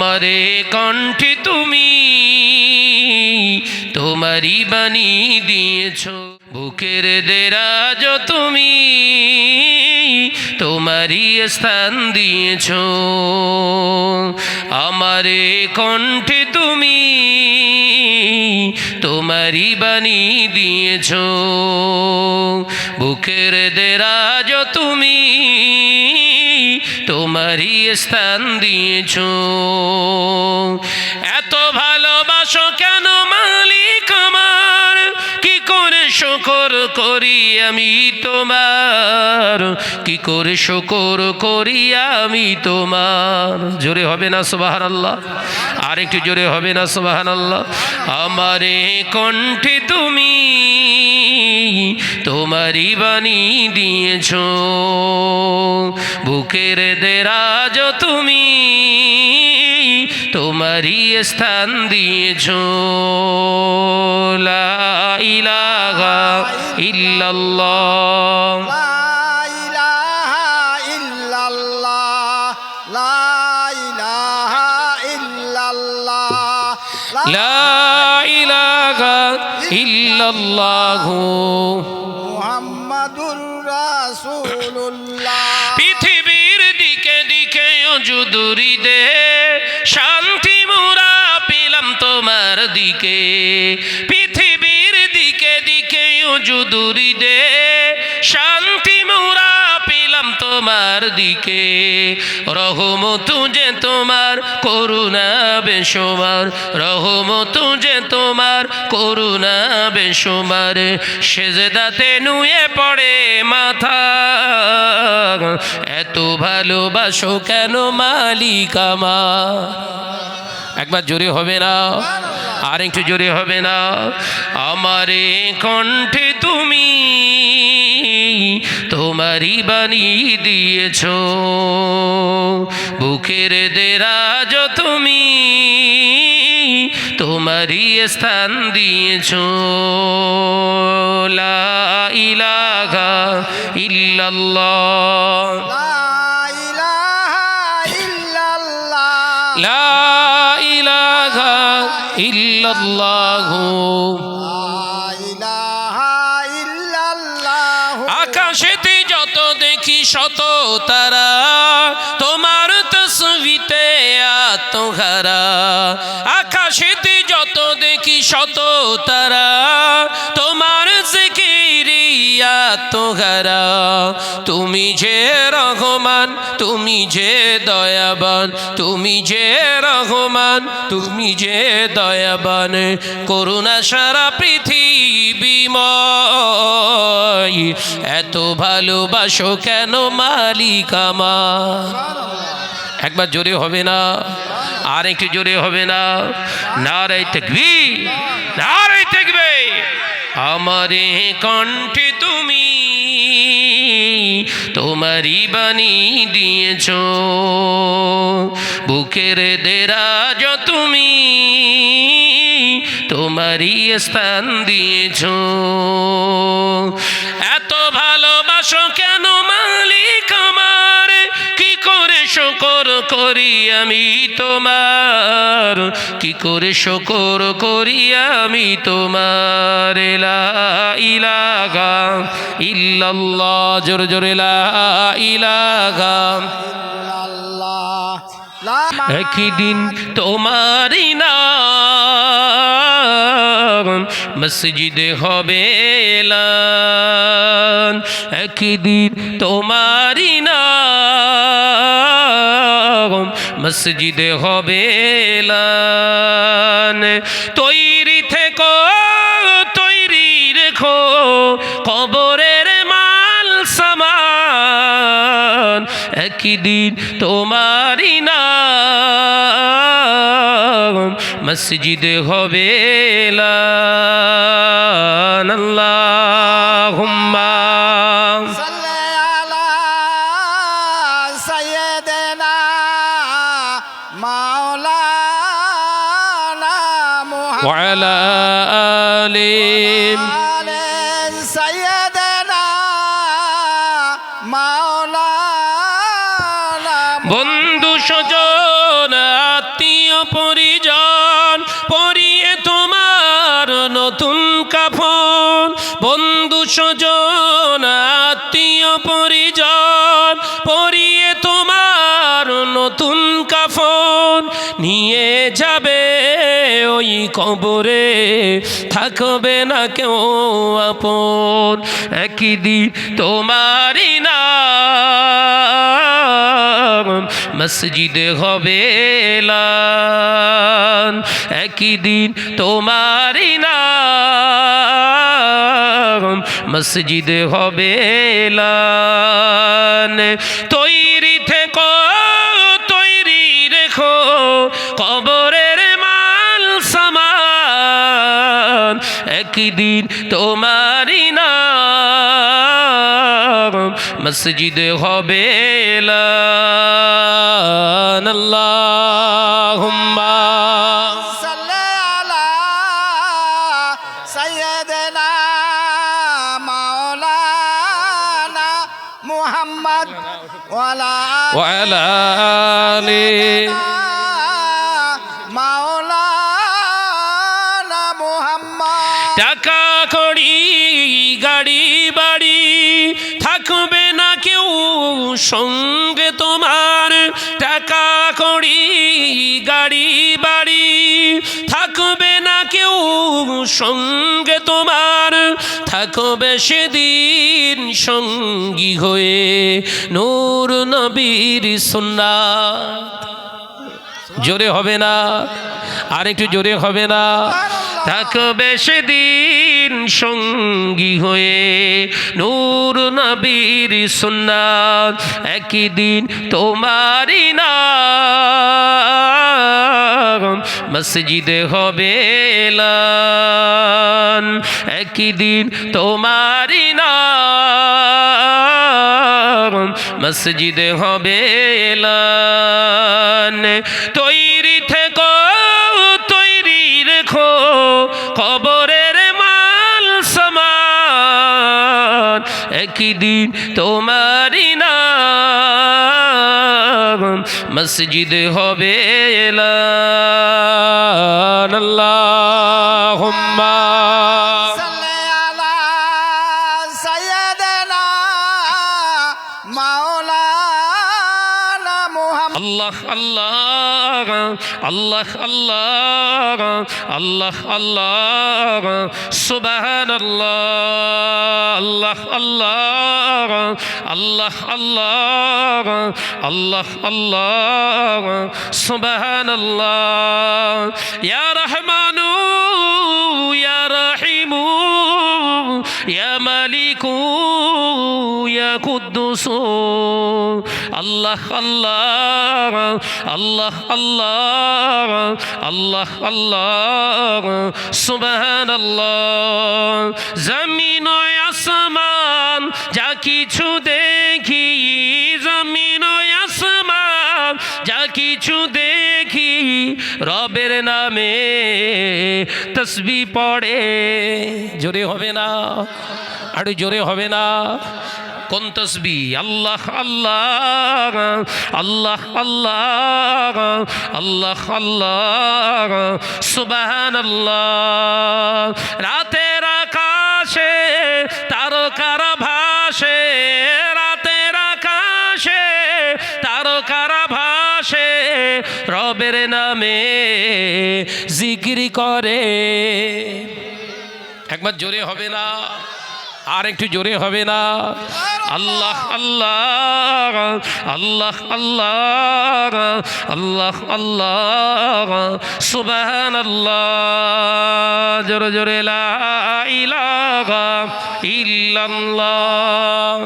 আমারে কণ্ঠে তুমি তোমারই বাণী দিয়েছ। বুকের দেরাজ তুমি তোমারই স্থান দিয়েছ। আমারে কণ্ঠে তুমি তোমারই বাণী দিয়েছ। বুকের দেরাজ তুমি তোমারই স্থান দিয়েছ। এত ভালোবাসো কেন করে শকর করি আমি তোমার। কি করে শকর করি আমি তোমার? জোরে হবে না সুবাহান আল্লাহ আর একটু জোরে হবে না সুবাহান আল্লাহ আমারে কণ্ঠে তুমি তোমারই বাণী দিয়েছ। বুকের দেরাজ তুমি তোমারই স্থান দিয়েছ। ইলাহা ইল্লাল্লাহ। লা ইলাহা ইল্লাল্লাহ। মুহাম্মাদুর রাসূলুল্লাহ। দিকে শান্তি মুরা পিলাম তোমার দিকে। পৃথিবীর দিকে দিকে অজুদুরি শান্তি মোরা তোমার দিকে। রহমত যে তোমার, করুণা বেসমার। রহমত যে তোমার, করুণা বেসমার। সেজদাতে নুয়ে পড়ে মাথা। এত ভালোবাসো কেন মালিকামা একবার জোরে হবে না? আর একটু জোরে হবে না? আমারে কণ্ঠে তুমি তোমারই বাণী দিয়েছ। বুকের দেরাজ তুমি তোমারই স্থান দিয়েছ। লা ইলাহা ইল্লাল্লাহ। লা ইলাহা ইল্লাল্লাহ। লা ইলাহা ইল্লাল্লাহু। দেখি শত তারা। তোমার তসবিতে আত্মহারা। আকাশেতে যত দেখি শত তারা। আত্মহারা তুমি যে রহমান, তুমি যে দয়াবান, তুমি যে রহমান, তুমি যে দয়াবান, করুণা সারা পৃথিবীময় এত ভালোবাসো কেন মালিক আমার? একবার জোরে হবে না, আর একটু জোরে হবে না। নারাই থাকবি নারাই থাকবে আমারে কণ্ঠে তুমি তোমারই বাণী দিয়েছ। বুকের দেরাজ তুমি তোমারই স্থান দিয়েছ। এত ভালোবাসো কেন করি আমি তোমার? কি করে শকর করি আমি তোমার? লা ইলাহা ইল্লাল্লাহ, জোরে জোরে লা একদিন তোমারই নাম মসজিদে হবে একদিন তোমারই নাম মসজিদে হবে তৈরি থেকো, তৈরি রেখো, কবরের মাল সামান। একদিন তোমারই নাম, মসজিদে হবে এলান। وعلى آل سيدنا مولانا বন্ধু স্বজন আত্মীয় পরিজন পরিয়ে তোমার নতুন কাফন। বন্ধু স্বজন আত্মীয় পরিজন পরিয়ে তোমার নতুন কাফন। নিয়ে যাবে কবরে থাকবে না কেউ আপন। একই দিন তোমারই নাম মসজিদে হবে একই দিন তোমারই নাম মসজিদে হবে এলান। একদিন তোমারই নাম মসজিদে হবে এলান আল্লাহুম্মা صلى على سيدنا مولانا محمد وعلى وعلى টাকা কড়ি গাড়ি, বাড়ি থাকবে না কেউ সঙ্গে তোমার। টাকা কড়ি গাড়ি, বাড়ি থাকবে না কেউ সঙ্গে তোমার। থাকবে সেদিন সঙ্গী হয়ে নূর নবীর সুন্নাত। জোরে হবে না আর একটু জোরে হবে না। থাকবে সেদিন সঙ্গী হয়ে। নূর নবীর সুন্নাত একই দিন তোমারই নাম। মসজিদে হবে একই দিন তোমারই নাম। মসজিদে হবে এলান সমান তোমারি নাম। মসজিদে হবে এলান। আল্লাহুম্মা। আল্লাহ আল্লাহ আল্লাহ আল্লাহ আল্লাহ আল্লাহ সুবহান আল্লাহ আল্লাহ আল্লাহ আল্লাহ আল্লাহ আল্লাহ সুবহান আল্লাহ ইয়া রহমানু ইয়া রহিমু ইয়া মালিকু ইয়া কুদ্দুসু আল্লাহ আল্লাহ আল্লাহ আল্লাহ আল্লাহ আল্লাহ সুবহান আল্লাহ জমিন আসমান, যা কিছু দেখি, জমিন আসমান, যা কিছু দেখি, রবের নামে তসবি পড়ে। জোরে হবে না? আরও জোরে হবে না? কোন তসবি? আল্লাহ আল্লাহ আল্লাহ আল্লাহ আল্লাহ আল্লাহ সুবাহান আল্লাহ রাতের আকাশে, তারকার ভাসে রাতের আকাশে, তারকার ভাসে রবের নামে জিকির করে। একবার জোরে হবে না? আর একটু জোরে হবে না। আল্লাহ আল্লাহ আল্লাহ আল্লাহ আল্লাহ আল্লাহ সুবহান আল্লাহ জোরে জোরে লা ইলাহা ইল্লাল্লাহ।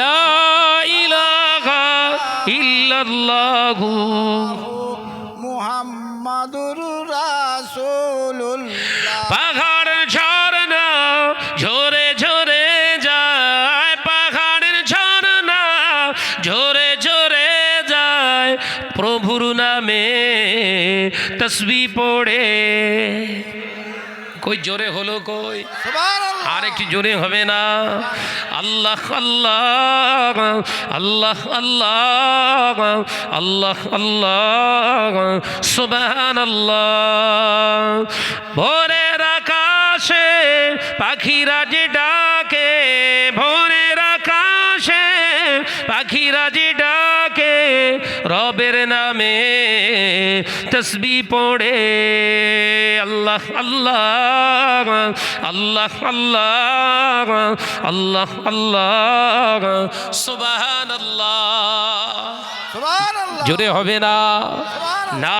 لا ইল্লাল্লাহু মুহাম্মাদুর রাসূলুল্লাহ। পাহাড় ঝরনা ঝরে ঝরে যায় পাহাড়ের ঝরনা ঝরে ঝরে যায় প্রভুর নামে তসবি পড়ে। কই জোরে হলো কই? আর একটু জোরে হবে না। আল্লাহ আল্লাহ আল্লাহ আল্লাহ আল্লাহ আল্লাহ সুবাহান আল্লাহ ভোরের আকাশে পাখিরা যে ডাকে ভোরের আকাশে পাখিরা যে ডাকে রবের নামে তসবি পড়ে। আল্লাহ আল্লাহ আল্লাহ আল্লাহ আল্লাহ আল্লাহ। সুবাহ আল্লাহ জোরে হবে না? না